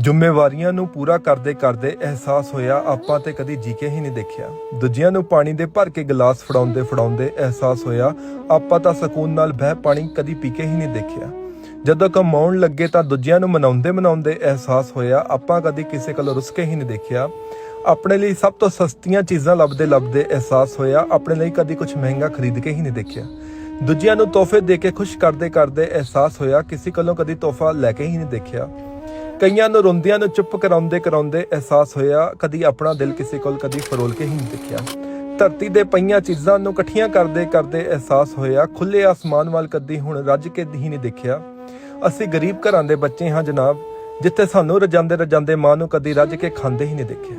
ਜ਼ਿੰਮੇਵਾਰੀਆਂ ਨੂੰ ਪੂਰਾ ਕਰਦੇ ਕਰਦੇ ਅਹਿਸਾਸ ਹੋਇਆ, ਆਪਾਂ ਤੇ ਕਦੀ ਜੀਕੇ ਹੀ ਨਹੀਂ ਦੇਖਿਆ। ਦੂਜਿਆਂ ਨੂੰ ਪਾਣੀ ਦੇ ਭਰ ਕੇ ਗਲਾਸ ਫੜਾਉਂਦੇ ਫੜਾਉਂਦੇ ਅਹਿਸਾਸ ਹੋਇਆ, ਆਪਾਂ ਤਾਂ ਸਕੂਨ ਨਾਲ ਬਹਿ ਪਾਣੀ ਕਦੀ ਪੀ ਕੇ ਹੀ ਨਹੀਂ ਦੇਖਿਆ। ਜਦੋਂ ਕਮਾਉਣ ਲੱਗੇ ਤਾਂ ਦੂਜਿਆਂ ਨੂੰ ਮਨਾਉਂਦੇ ਮਨਾਉਂਦੇ ਅਹਿਸਾਸ ਹੋਇਆ, ਆਪਾਂ ਕਦੀ ਕਿਸੇ ਕੋਲ ਰੁੱਸ ਕੇ ਹੀ ਨਹੀਂ ਦੇਖਿਆ। ਆਪਣੇ ਲਈ ਸਭ ਤੋਂ ਸਸਤੀਆਂ ਚੀਜ਼ਾਂ ਲੱਭਦੇ ਲੱਭਦੇ ਅਹਿਸਾਸ ਹੋਇਆ, ਆਪਣੇ ਲਈ ਕਦੀ ਕੁਝ ਮਹਿੰਗਾ ਖਰੀਦ ਕੇ ਹੀ ਨਹੀਂ ਦੇਖਿਆ। ਦੂਜਿਆਂ ਨੂੰ ਤੋਹਫੇ ਦੇ ਕੇ ਖੁਸ਼ ਕਰਦੇ ਕਰਦੇ ਅਹਿਸਾਸ ਹੋਇਆ, ਕਿਸੇ ਕੋਲੋਂ ਕਦੀ ਤੋਹਫਾ ਲੈ ਕੇ ਹੀ ਨਹੀਂ ਦੇਖਿਆ। ਕਈਆਂ ਨੂੰ ਰੋਂਦਿਆਂ ਨੂੰ ਚੁੱਪ ਕਰਾਉਂਦੇ ਕਰਾਉਂਦੇ ਅਹਿਸਾਸ ਹੋਇਆ, ਕਦੀ ਆਪਣਾ ਦਿਲ ਕਿਸੇ ਕੋਲ, ਕਦੀ ਫਰੋਲ ਕੇ ਹੀ ਦੇਖਿਆ। ਧਰਤੀ ਦੇ ਪਈਆਂ ਚੀਜ਼ਾਂ ਨੂੰ ਇਕੱਠੀਆਂ ਕਰਦੇ ਕਰਦੇ ਅਹਿਸਾਸ ਹੋਇਆ ਖੁੱਲੇ ਆਸਮਾਨ ਵੱਲ ਕਦੀ ਹੁਣ ਰੱਜ ਕੇ ਹੀ ਨਹੀਂ ਦੇਖਿਆ। ਅਸੀਂ ਗਰੀਬ ਘਰਾਂ ਦੇ ਬੱਚੇ ਹਾਂ ਜਨਾਬ, ਜਿੱਥੇ ਸਾਨੂੰ ਰਜਾਂਦੇ ਰਜਾਂਦੇ ਮਾਂ ਨੂੰ ਕਦੀ ਰੱਜ ਕੇ ਖਾਂਦੇ ਹੀ ਨਹੀਂ ਦੇਖਿਆ।